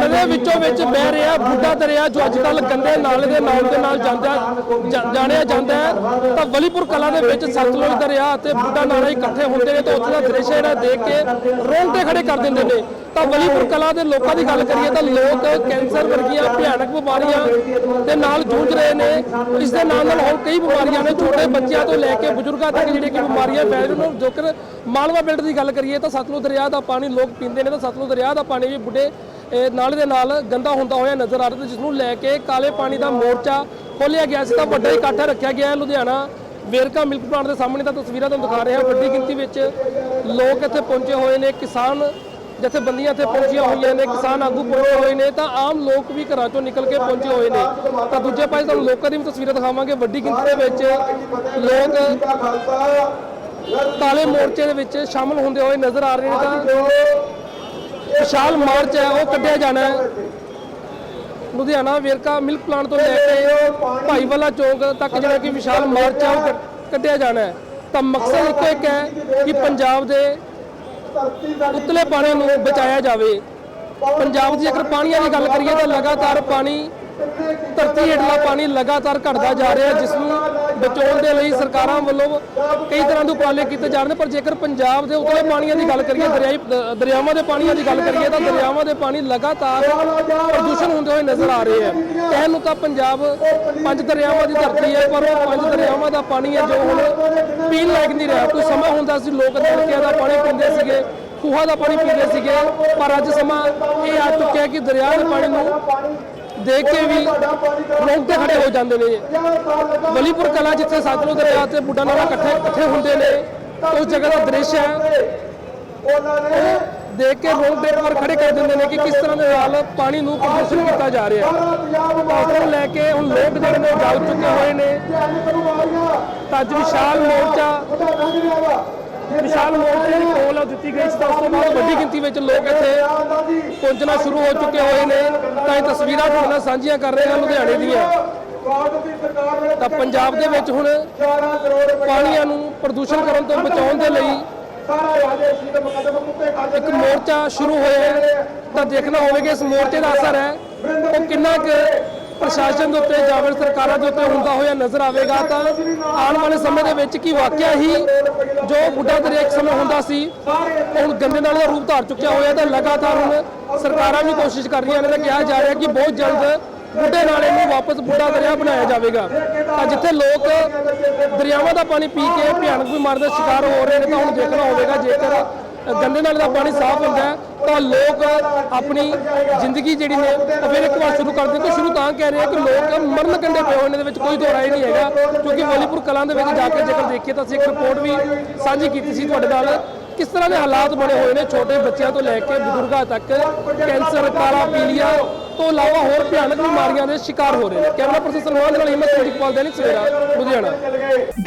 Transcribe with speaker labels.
Speaker 1: ਲੁਧਿਆਣੇ ਦੇ ਵਿੱਚੋਂ ਵਿੱਚ ਬਹਿ ਰਿਹਾ ਬੁੱਢਾ ਦਰਿਆ ਜੋ ਅੱਜ ਕੱਲ ਗੰਦੇ ਨਾਲੇ ਦੇ ਨਾਮ ਦੇ ਨਾਲ ਜਾਂਦਾ ਜਾਣਿਆ ਜਾਂਦਾ ਹੈ, ਤਾਂ ਵਲੀਪੁਰ ਕਲਾ ਦੇ ਵਿੱਚ ਸਤਲੁਜ ਦਰਿਆ ਅਤੇ ਬੁੱਢਾ ਨਾਲਾ ਇਕੱਠੇ ਹੁੰਦੇ ਨੇ, ਤਾਂ ਉੱਥੇ ਦਾ ਦ੍ਰਿਸ਼ ਜਿਹੜਾ ਦੇਖ ਕੇ ਰੋਂਗਟੇ ਖੜੇ ਕਰ ਦਿੰਦੇ ਨੇ। ਤਾਂ ਵਲੀਪੁਰ ਕਲਾ ਦੇ ਲੋਕਾਂ ਦੀ ਗੱਲ ਕਰੀਏ ਤਾਂ ਲੋਕ ਕੈਂਸਰ ਵਰਗੀਆਂ ਭਿਆਨਕ ਬਿਮਾਰੀਆਂ ਦੇ ਨਾਲ ਜੂਝ ਰਹੇ ਨੇ। ਇਸ ਦੇ ਨਾਲ ਨਾਲ ਹੋਰ ਕਈ ਬਿਮਾਰੀਆਂ ਨੇ, ਛੋਟੇ ਬੱਚਿਆਂ ਤੋਂ ਲੈ ਕੇ ਬਜ਼ੁਰਗਾਂ ਤੱਕ ਜਿਹੜੀਆਂ ਕਿ ਬਿਮਾਰੀਆਂ ਫੈਲ ਰਹੀਆਂ ਨੇ। ਜੇਕਰ ਮਾਲਵਾ ਬੈਲਟ ਦੀ ਗੱਲ ਕਰੀਏ ਤਾਂ ਸਤਲੁਜ ਦਰਿਆ ਦਾ ਪਾਣੀ ਲੋਕ ਪੀਂਦੇ ਨੇ, ਤਾਂ ਸਤਲੁਜ ਦਰਿਆ ਦਾ ਪਾਣੀ ਵੀ ਬੁੱਢੇ ਨਾਲੇ ਦੇ ਨਾਲ ਗੰਦਾ ਹੁੰਦਾ ਹੋਇਆ ਨਜ਼ਰ ਆ ਰਿਹਾ ਤੇ ਜਿਸ ਨੂੰ ਲੈ ਕੇ ਕਾਲੇ ਪਾਣੀ ਦਾ ਮੋਰਚਾ ਖੋਲਿਆ ਗਿਆ ਸੀ ਤਾਂ ਵੱਡਾ ਇਕੱਠ ਰੱਖਿਆ ਗਿਆ ਲੁਧਿਆਣਾ ਵੇਰਕਾ ਮਿਲਕ ਪਲਾਂਟ ਦੇ ਸਾਹਮਣੇ ਤਾਂ ਤਸਵੀਰਾਂ ਤੁਹਾਨੂੰ ਦਿਖਾ ਰਿਹਾ। ਵੱਡੀ ਗਿਣਤੀ ਵਿੱਚ ਲੋਕ ਇੱਥੇ ਪਹੁੰਚੇ ਹੋਏ ਨੇ, ਕਿਸਾਨ ਜਥੇਬੰਦੀਆਂ ਇੱਥੇ ਪਹੁੰਚੀਆਂ ਹੋਈਆਂ ਨੇ, ਕਿਸਾਨ ਆਗੂ ਪਹੁੰਚੇ ਹੋਏ ਨੇ, ਤਾਂ ਆਮ ਲੋਕ ਵੀ ਘਰਾਂ ਚੋਂ ਨਿਕਲ ਕੇ ਪਹੁੰਚੇ ਹੋਏ ਨੇ। ਤਾਂ ਦੂਜੇ ਪਾਸੇ ਤੁਹਾਨੂੰ ਲੋਕਾਂ ਦੀ ਵੀ ਤਸਵੀਰਾਂ ਦਿਖਾਵਾਂਗੇ। ਵੱਡੀ ਗਿਣਤੀ ਦੇ ਵਿੱਚ ਲੋਕ ਕਾਲੇ ਮੋਰਚੇ ਦੇ ਵਿੱਚ ਸ਼ਾਮਲ ਹੁੰਦੇ ਹੋਏ ਨਜ਼ਰ ਆ ਰਹੇ ਨੇ ਤਾਂ ਵਿਸ਼ਾਲ ਮਾਰਚ ਹੈ, ਉਹ ਕੱਢਿਆ ਜਾਣਾ ਹੈ। ਲੁਧਿਆਣਾ ਵੇਰਕਾ ਮਿਲਕ ਪਲਾਂਟ ਤੋਂ ਲੈ ਕੇ ਭਾਈਵਾਲਾ ਚੌਂਕ ਤੱਕ ਜਿਹੜਾ ਕਿ ਵਿਸ਼ਾਲ ਮਾਰਚ ਹੈ, ਉਹ ਕੱਢ- ਕੱਢਿਆ ਜਾਣਾ ਹੈ। ਤਾਂ ਮਕਸਦ ਇੱਕੋ ਇੱਕ ਹੈ ਕਿ ਪੰਜਾਬ ਦੇ ਉਤਲੇ ਪਾਣੀ ਨੂੰ ਬਚਾਇਆ ਜਾਵੇ। ਪੰਜਾਬ ਦੀ ਜੇਕਰ ਪਾਣੀਆਂ ਦੀ ਗੱਲ ਕਰੀਏ ਤਾਂ ਲਗਾਤਾਰ ਪਾਣੀ, ਧਰਤੀ ਹੇਠਲਾ ਪਾਣੀ ਲਗਾਤਾਰ ਘਟਦਾ ਜਾ ਰਿਹਾ ਹੈ ਜਿਸ ਨੂੰ ਬਚਾਉਣ ਦੇ ਲਈ ਸਰਕਾਰਾਂ ਵੱਲੋਂ ਕਈ ਤਰ੍ਹਾਂ ਦੇ ਉਪਰਾਲੇ ਕੀਤੇ ਜਾ ਰਹੇ ਨੇ, ਪਰ ਜੇਕਰ ਪੰਜਾਬ ਦੇ ਉਤਲੇ ਪਾਣੀਆਂ ਦੀ ਗੱਲ ਕਰੀਏ, ਦਰਿਆਈ ਦਰਿਆਵਾਂ ਦੇ ਪਾਣੀਆਂ ਦੀ ਗੱਲ ਕਰੀਏ ਤਾਂ ਦਰਿਆਵਾਂ ਦੇ ਪਾਣੀ ਲਗਾਤਾਰ ਪ੍ਰਦੂਸ਼ਣ ਹੁੰਦੇ ਹੋਏ ਨਜ਼ਰ ਆ ਰਹੇ ਹੈ। ਕਹਿਣ ਨੂੰ ਤਾਂ ਪੰਜਾਬ ਪੰਜ ਦਰਿਆਵਾਂ ਦੀ ਧਰਤੀ ਹੈ, ਪਰ ਉਹ ਪੰਜ ਦਰਿਆਵਾਂ ਦਾ ਪਾਣੀ ਹੈ ਜੋ ਹੁਣ ਪੀਣ ਲਾਇਕ ਨਹੀਂ ਰਿਹਾ। ਕੋਈ ਸਮਾਂ ਹੁੰਦਾ ਸੀ, ਲੋਕ ਨਲਕਿਆਂ ਦਾ ਪਾਣੀ ਪੀਂਦੇ ਸੀਗੇ। ਖੂਹਾਂ ਦਾ ਪਾਣੀ ਪੀਂਦੇ ਸੀਗੇ, ਪਰ ਅੱਜ ਸਮਾਂ ਇਹ ਆ ਚੁੱਕਿਆ ਕਿ ਦਰਿਆ ਦੇ ਪਾਣੀ ਨੂੰ ਦੇਖ ਕੇ ਵੀ ਲੋਕ ਤੇ ਖੜੇ ਹੋ ਜਾਂਦੇ ਨੇ। ਬਲੀਪੁਰ ਕਲਾ ਜਿੱਥੇ ਸਤਲੁਜ ਦਰਿਆ ਤੇ ਬੁੱਢਾ ਨਾਲਾ ਇਕੱਠੇ ਇਕੱਠੇ ਹੁੰਦੇ ਨੇ, ਉਸ ਜਗ੍ਹਾ ਦਾ ਦ੍ਰਿਸ਼ ਹੈ। ਉਹ ਦੇਖ ਕੇ ਰੋਂਗਟੇ ਪਰ ਖੜੇ ਕਰ ਦਿੰਦੇ ਨੇ ਕਿ ਕਿਸ ਤਰ੍ਹਾਂ ਦੇ ਨਾਲ ਪਾਣੀ ਨੂੰ ਪ੍ਰਦੂਸ਼ਿਤ ਕੀਤਾ ਜਾ ਰਿਹਾ ਹੈ। ਉਸ ਲੈ ਕੇ ਹੁਣ ਲੋਕ ਜਿਹੜੇ ਨੇ ਜਾਗ ਚੁੱਕੇ ਹੋਏ ਨੇ। ਤਾਂ ਅੱਜ ਵਿਸ਼ਾਲ ਮੋਰਚਾ ਵਿਸ਼ਾਲ ਮੋਰਚੇ ਦੀ ਕੋਲ ਦਿੱਤੀ ਗਈ ਸੀ। ਤਾਂ ਉਸ ਤੋਂ ਬਾਅਦ ਵੱਡੀ ਗਿਣਤੀ ਵਿੱਚ ਲੋਕ ਇੱਥੇ ਪਹੁੰਚਣਾ ਸ਼ੁਰੂ ਹੋ ਚੁੱਕੇ ਹੋਏ ਨੇ। ਤਾਂ ਇਹ ਤਸਵੀਰਾਂ ਤੁਹਾਡੇ ਨਾਲ ਸਾਂਝੀਆਂ ਕਰ ਰਹੇ ਹਾਂ ਲੁਧਿਆਣੇ ਦੀਆਂ। ਤਾਂ ਪੰਜਾਬ ਦੇ ਵਿੱਚ ਹੁਣ ਪਾਣੀਆਂ ਨੂੰ ਪ੍ਰਦੂਸ਼ਣ ਕਰਨ ਤੋਂ ਬਚਾਉਣ ਦੇ ਲਈ ਇੱਕ ਮੋਰਚਾ ਸ਼ੁਰੂ ਹੋਇਆ ਹੈ। ਤਾਂ ਦੇਖਣਾ ਹੋਵੇਗਾ ਇਸ ਮੋਰਚੇ ਦਾ ਅਸਰ ਹੈ। ਉਹ ਕਿੰਨਾ ਕੁ ਪ੍ਰਸ਼ਾਸਨ ਦੇ ਉੱਤੇ ਜਾਂ ਫਿਰ ਸਰਕਾਰਾਂ ਦੇ ਉੱਤੇ ਹੁੰਦਾ ਹੋਇਆ ਨਜ਼ਰ ਆਵੇਗਾ। ਤਾਂ ਆਉਣ ਵਾਲੇ ਸਮੇਂ ਦੇ ਵਿੱਚ ਕੀ ਵਾਕਿਆ ਹੀ ਜੋ ਬੁੱਢਾ ਦਰਿਆ ਇੱਕ ਸਮੇਂ ਹੁੰਦਾ ਸੀ, ਹੁਣ ਗੰਦੇ ਨਾਲੇ ਦਾ ਰੂਪ ਧਾਰ ਚੁੱਕਿਆ ਹੋਇਆ ਤਾਂ ਲਗਾਤਾਰ ਹੁਣ ਸਰਕਾਰਾਂ ਵੀ ਕੋਸ਼ਿਸ਼ ਕਰ ਰਹੀਆਂ ਨੇ ਤਾਂ ਕਿਹਾ ਜਾ ਰਿਹਾ ਕਿ ਬਹੁਤ ਜਲਦ ਬੁੱਢੇ ਨਾਲੇ ਨੂੰ ਵਾਪਸ ਬੁੱਢਾ ਦਰਿਆ ਬਣਾਇਆ ਜਾਵੇਗਾ। ਤਾਂ ਜਿੱਥੇ ਲੋਕ ਦਰਿਆਵਾਂ ਦਾ ਪਾਣੀ ਪੀ ਕੇ ਭਿਆਨਕ ਬਿਮਾਰੀ ਦਾ ਸ਼ਿਕਾਰ ਹੋ ਰਹੇ ਨੇ ਤਾਂ ਹੁਣ ਦੇਖਣਾ ਹੋਵੇਗਾ, ਜੇਕਰ ਗੰਦੇ ਨਾਲ ਦਾ ਪਾਣੀ ਸਾਫ਼ ਹੁੰਦਾ ਹੈ, ਤਾਂ ਲੋਕ ਆਪਣੀ ਜ਼ਿੰਦਗੀ ਜਿਹੜੀ ਨੇ ਉਹ ਫਿਰ ਇੱਕ ਵਾਰ ਸ਼ੁਰੂ ਕਰ ਦਿੰਦੇ ਸ਼ੁਰੂ ਤਾਂ ਕਹਿ ਰਹੇ ਆ ਕਿ ਲੋਕ ਮਰਨ ਕੰਡੇ ਪਏ ਹੋਏ ਨੇ, ਇਹਦੇ ਵਿੱਚ ਕੋਈ ਦੋ ਹੀ ਨਹੀਂ ਹੈਗਾ। ਕਿਉਂਕਿ ਵਾਲੀਪੁਰ ਕਲਾਂ ਦੇ ਵਿੱਚ ਜਾ ਕੇ ਜੇਕਰ ਦੇਖੀਏ ਤਾਂ ਅਸੀਂ ਇੱਕ ਰਿਪੋਰਟ ਵੀ ਸਾਂਝੀ ਕੀਤੀ ਸੀ ਤੁਹਾਡੇ ਨਾਲ। ਕਿਸ ਤਰ੍ਹਾਂ ਦੇ ਹਾਲਾਤ ਬਣੇ ਹੋਏ ਨੇ ਛੋਟੇ ਬੱਚਿਆਂ ਤੋਂ ਲੈ ਕੇ ਬਜ਼ੁਰਗਾਂ ਤੱਕ? ਕੈਂਸਰ ਕਾਲਾ ਪੀਲੀਆ ਤੋਂ ਇਲਾਵਾ ਹੋਰ ਭਿਆਨਕ ਬਿਮਾਰੀਆਂ ਦੇ ਸ਼ਿਕਾਰ ਹੋ ਰਹੇ ਨੇ। ਕੈਮਰਾ ਪਰਸਨ ਸਲਮਾਨ ਦੇ ਨਾਲ ਹਿੰਮਤ ਸਿੰਘ ਇਕਬਾਲ ਦੈਨਿਕ ਸਵੇਰਾ, ਲੁਧਿਆਣਾ।